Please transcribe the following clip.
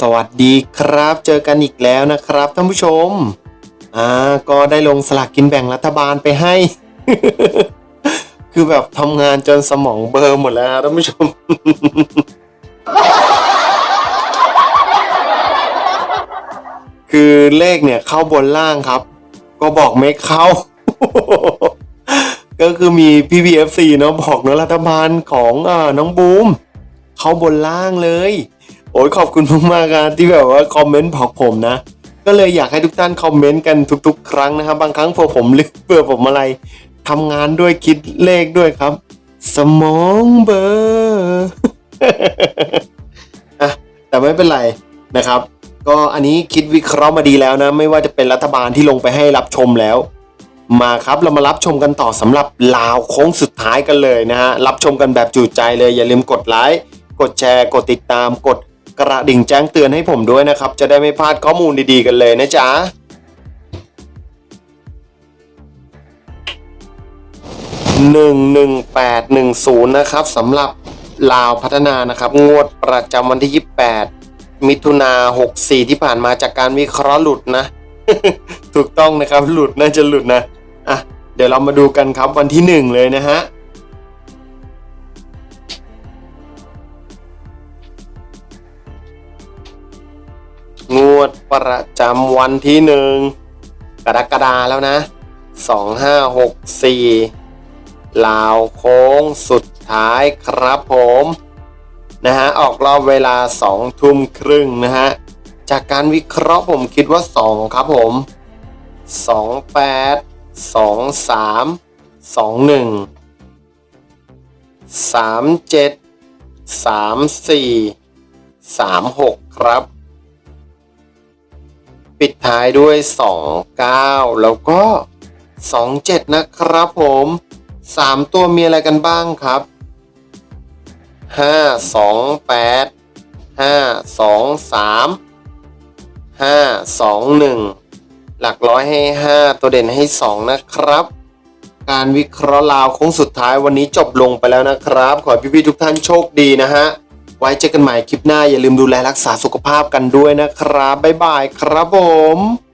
สวัสดีครับ เจอกันอีกแล้วนะครับท่านผู้ชม อ่า ก็ได้ลงสลากกินแบ่งรัฐบาลไปให้ คือแบบทำงานจนสมองเบลอร์หมดแล้วท่านผู้ชม คือเลขเนี่ยเข้าบนล่างครับ ก็บอกไม่เข้า ก็คือมีพี่ BFC เนาะบอกเนาะรัฐบาลของอ่าน้องบูม เข้าบนล่างเลย อ้ยขอบคุณมากๆครับที่แบบว่าคอมเมนต์บอกผมนะ ก็เลยอยากให้ทุกท่านคอมเมนต์กันทุก ๆ ครั้งนะครับ บางครั้งพอผมลืมเบื่อผมอะไรทำงานด้วยคิดเลขด้วยครับ สมองเบอร์อะแต่ไม่เป็นไรนะครับ ก็อันนี้คิดวิเคราะห์มาดีแล้วนะ ไม่ว่าจะเป็นรัฐบาลที่ลงไปให้รับชมแล้ว มาครับเรามารับชมกันต่อสำหรับลาวโค้งสุดท้ายกันเลยนะฮะรับชมกันแบบจุใจเลยอย่าลืมกดไลค์กดแชร์ กดติดตามกด กระดิ่งแจ้งเตือนให้ผมด้วยนะครับ จะได้ไม่พลาดข้อมูลดีๆกันเลยนะจ๊ะหนึ่งหนึ่งแปดหนึ่งศูนย์นะครับสำหรับลาวพัฒนานะครับ งวดประจำวันที่28มิถุนา64ที่ผ่านมาจากการวิเคราะห์หลุดนะ ถูกต้องนะครับหลุดน่าจะหลุดนะอะเดี๋ยวเรามาดูกันครับวันที่หนึ่งเลยนะฮะ งวดประจำวันที่หนึ่งกรกฎาแล้วนะสองห้าหกสี่ลาวโค้งสุดท้ายครับผมนะฮะออกรอบเวลาสองทุ่มครึ่งนะฮะ จากการวิเคราะห์ผมคิดว่าสองครับผมสองแปดสองสามสองหนึ่งสามเจ็ดสามสี่สามหกครับ ปิดท้ายด้วย 29 แล้วก็ 27 นะครับผม 3 ตัวมีอะไรกันบ้างครับ 5 2 8 5 2 3 5 2 1 หลักร้อยให้ 5 ตัวเด่นให้ 2 นะครับ การวิเคราะห์ลาวโค้งสุดท้ายวันนี้จบลงไปแล้วนะครับ ขอให้พี่ๆทุกท่านโชคดีนะฮะ ไว้เจอกันใหม่คลิปหน้าอย่าลืมดูแลรักษาสุขภาพกันด้วยนะครับบ๊ายบายครับผม